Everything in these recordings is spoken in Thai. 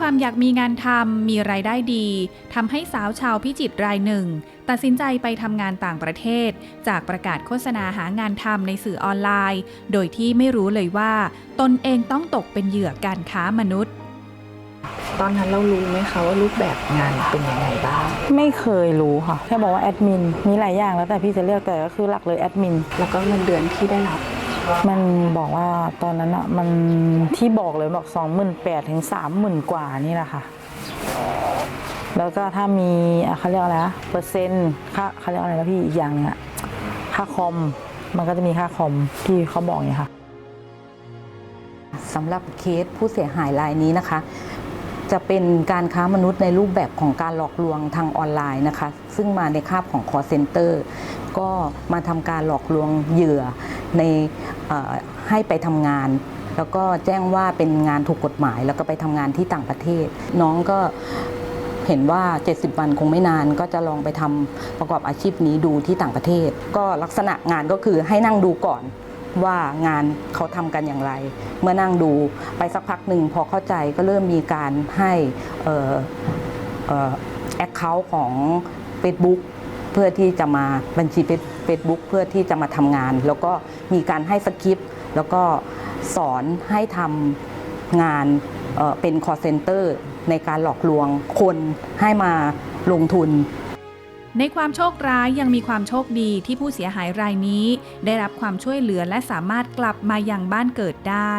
ความอยากมีงานทำมีรายได้ดีทำให้สาวชาวพิจิตรรายหนึ่ง ตัดสินใจไปทำงานต่างประเทศ จากประกาศโฆษณาหางานทำในสื่อออนไลน์ โดยที่ไม่รู้เลยว่า ตนเองต้องตกเป็นเหยื่อการค้ามนุษย์ ตอนนั้นเรารู้ไหมคะว่ารูปแบบงานเป็นยังไงบ้าง ไม่เคยรู้ค่ะ แค่บอกว่าแอดมิน มีหลายอย่างแล้วแต่พี่จะเลือกแต่ก็คือหลักเลยแอดมิน แล้วก็เงินเดือนที่ได้รับ มันบอกว่าตอนนั้นอะมันที่บอกเลยบอกสองหมื่นแปดถึงสามหมื่นกว่านี่แหละค่ะ แล้วก็ถ้ามีเขาเรียกอะไรนะเปอร์เซ็นต์ค่าเขาเรียกอะไรนะพี่อีกอย่างนึงอะค่าคอมมันก็จะมีค่าคอมที่เขาบอกอย่างเงี้ยค่ะสำหรับเคสผู้เสียหายรายนี้นะคะ จะเป็นการค้ามนุษย์ในรูปแบบของการหลอกลวงทางออนไลน์นะคะ ซึ่งมาในคาบของ call center ก็มาทำการหลอกลวงเหยื่อใน ให้ไปทำงาน แล้วก็แจ้งว่าเป็นงานถูกกฎหมาย แล้วก็ไปทำงานที่ต่างประเทศ น้องก็เห็นว่า 70 วันคงไม่นาน ก็จะลองไปทำประกอบอาชีพนี้ดูที่ต่างประเทศ ก็ลักษณะงานก็คือให้นั่งดูก่อนว่างานเขาทำกันอย่างไร เมื่อนั่งดูไปสักพักหนึ่งพอเข้าใจก็เริ่มมีการให้แอคเคาท์ของ Facebook เพื่อที่จะมาบัญชี Facebook เพื่อที่จะมาทำงาน แล้วก็มีการให้สคริปต์แล้วก็สอนให้ทำงานเอ่อเป็น call center ในการหลอกลวงคนให้มาลงทุน ในความโชคร้ายยังมีความโชคดีที่ผู้เสียหายรายนี้ ได้รับความช่วยเหลือและสามารถกลับมายังบ้านเกิดได้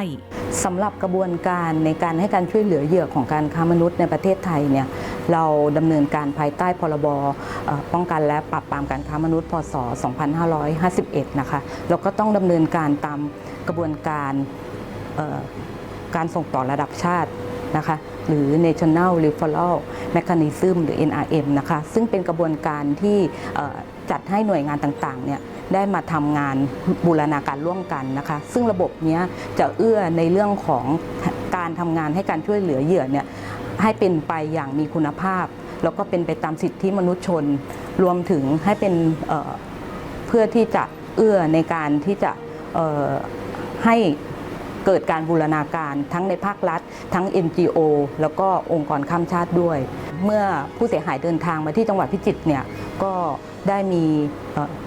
สำหรับกระบวนการในการให้การช่วยเหลือเหยื่อของการค้ามนุษย์ในประเทศไทยเนี่ยเราดำเนินการภายใต้พรบเอ่อ ป้องกันและปราบปรามการค้ามนุษย์พศ 2551 นะคะแล้วก็ต้องดำเนินการตามกระบวนการการส่งต่อระดับชาตินะคะหรือ National Referral Mechanism หรือ NRM นะคะซึ่งเป็นกระบวนการที่จัดให้หน่วยงานต่างๆเนี่ยได้มาทำงานบูรณาการร่วมกันนะคะ ซึ่งระบบเนี้ยจะเอื้อในเรื่องของการทำงานให้การช่วยเหลือเหยื่อเนี่ยให้เป็นไปอย่างมีคุณภาพ แล้วก็เป็นไปตามสิทธิมนุษยชน รวมถึงให้เป็นเเพื่อที่จะเอื้อในการที่จะให้เกิดการบูรณาการทั้งในภาครัฐ ทั้ง NGO แล้วก็องค์กรข้ามชาติด้วย เมื่อผู้เสียหายเดินทางมาที่จังหวัดพิจิตรเนี่ยก็ได้มี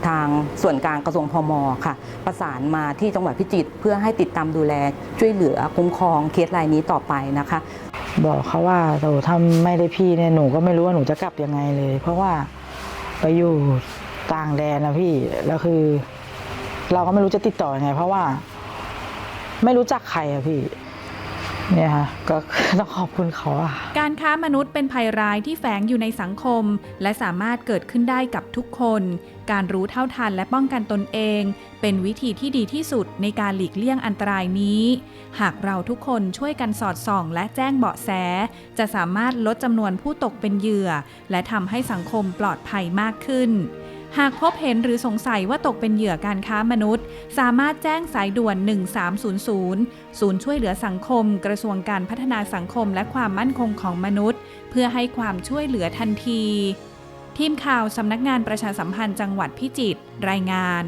ทางส่วนกลางกระทรวงพมค่ะ ประสานมาที่จังหวัดพิจิตรเพื่อให้ติดตามดูแลช่วยเหลือคุ้มครองเคสรายนี้ต่อไปนะคะ บอกเขาว่าโอ้ถ้าไม่ได้พี่เนี่ยหนูก็ไม่รู้ว่าหนูจะกลับยังไงเลย เพราะว่าไปอยู่ต่างแดนนะพี่แล้วคือ เราก็ไม่รู้จะติดต่อยังไง เพราะว่า ไม่รู้จักใครอะพี่ เนี่ยค่ะก็ต้องขอบคุณเขาอะการค้ามนุษย์เป็นภัยร้ายที่แฝงอยู่ในสังคม และสามารถเกิดขึ้นได้กับทุกคน การรู้เท่าทันและป้องกันตนเอง เป็นวิธีที่ดีที่สุดในการหลีกเลี่ยงอันตรายนี้ หากเราทุกคนช่วยกันสอดส่อง และแจ้งเบาะแส จะสามารถลดจำนวนผู้ตกเป็นเหยื่อ และทำให้สังคมปลอดภัยมากขึ้น หากพบเห็นหรือสงสัยว่าตกเป็นเหยื่อการค้ามนุษย์ สามารถแจ้งสายด่วน 1300 ศูนย์ช่วยเหลือสังคม กระทรวงการพัฒนาสังคมและความมั่นคงของมนุษย์ เพื่อให้ความช่วยเหลือทันที ทีมข่าวสำนักงานประชาสัมพันธ์จังหวัดพิจิตรรายงาน